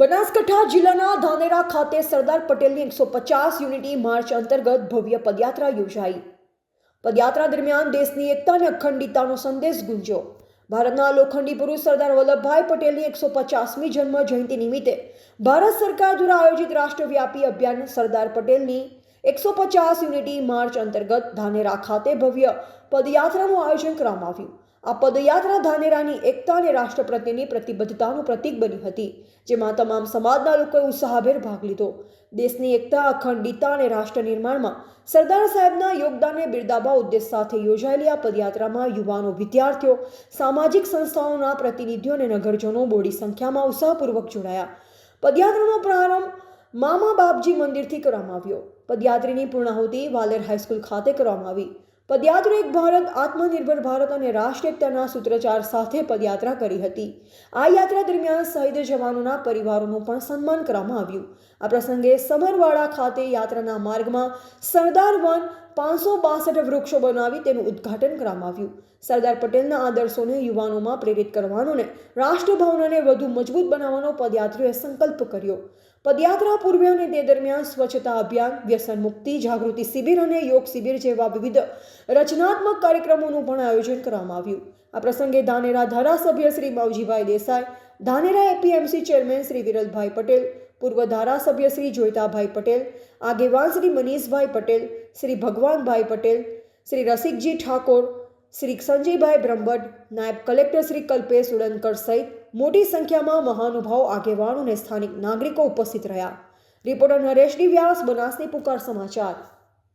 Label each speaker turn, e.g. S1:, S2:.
S1: બનાસકાંઠા જિલ્લાના ધાનેરા ખાતે સરદાર પટેલની એકસો પચાસ યુનિટી માર્ચ અંતર્ગત ભવ્ય પદયાત્રા યોજાઈ. પદયાત્રા દરમિયાન દેશની એકતા અને અખંડિતતાનો સંદેશ ગુંજ્યો. ભારતના લોખંડી પુરુષ સરદાર વલ્લભભાઈ પટેલની એકસો પચાસમી જન્મ જયંતિ નિમિત્તે ભારત સરકાર દ્વારા આયોજિત રાષ્ટ્રવ્યાપી અભિયાન સરદાર પટેલની એકસો પચાસ યુનિટી માર્ચ અંતર્ગત ધાનેરા ખાતે ભવ્ય પદયાત્રાનું આયોજન કરવામાં આવ્યું. આ પદયાત્રા ધાનેરાની એકતા અને રાષ્ટ્ર પ્રત્યેની પ્રતિબદ્ધતાનું પ્રતીક બની હતી, જેમાં તમામ સમાજના લોકોએ ઉત્સાહભેર ભાગ લીધો. દેશની એકતા, અખંડિતતા અને રાષ્ટ્ર નિર્માણમાં સરદાર સાહેબના યોગદાનને બિરદાવવા ઉદ્દેશ સાથે યોજાયેલી આ પદયાત્રામાં યુવાનો, વિદ્યાર્થીઓ, સામાજિક સંસ્થાઓના પ્રતિનિધિઓ અને નગરજનો બોડી સંખ્યામાં ઉત્સાહપૂર્વક જોડાયા. પદયાત્રાનો પ્રારંભ મામા બાપજી મંદિરથી કરવામાં આવ્યો. પદયાત્રીની પૂર્ણાહુતિ વાલેર હાઈસ્કૂલ ખાતે કરવામાં આવી. પદયાત્રા એક ભારત, આત્મનિર્ભર ભારત અને રાષ્ટ્રીય એકતાના સૂત્રચાર સાથે પદયાત્રા કરી હતી. આ યાત્રા દરમિયાન શહીદ જવાનોના પરિવારોનું પણ સન્માન કરવામાં આવ્યું. આ પ્રસંગે સમરવાડા ખાતે યાત્રાના માર્ગમાં સરદાર વન પાંચસો બાસઠ વૃક્ષો બનાવી તેનું ઉદ્ઘાટન કરવામાં આવ્યું. સરદાર પટેલના આદર્શોને યુવાનોમાં પ્રેરિત કરવાનો ને રાષ્ટ્રભાવનાને વધુ મજબૂત બનાવવાનો પદયાત્રીઓએ સંકલ્પ કર્યો. પદયાત્રા પૂર્વે અને તે દરમિયાન સ્વચ્છતા અભિયાન, વ્યસન મુક્તિ, જાગૃતિ શિબિર અને યોગ શિબિર જેવા વિવિધ રચનાત્મક કાર્યક્રમોનું પણ આયોજન કરવામાં આવ્યું. આ પ્રસંગે ધાનેરા ધારાસભ્ય શ્રી માવજીભાઈ દેસાઈ, ધાનેરા એપીએમસી ચેરમેન શ્રી વિરલભાઈ પટેલ, પૂર્વ ધારાસભ્ય શ્રી જોઈતાભાઈ પટેલ, આગેવાન શ્રી મનીષભાઈ પટેલ, શ્રી ભગવાનભાઈ પટેલ, શ્રી રસિકજી ઠાકોર, શ્રી સંજયભાઈ બ્રહ્મભટ્ટ, નાયબ કલેક્ટર શ્રી કલ્પેશ ઉડનકર સહિત મોટી સંખ્યામાં મહાનુભાવો, આગેવાનો અને સ્થાનિક નાગરિકો ઉપસ્થિત રહ્યા. રિપોર્ટર નરેશ વ્યાસ, બનાસની પુકાર સમાચાર.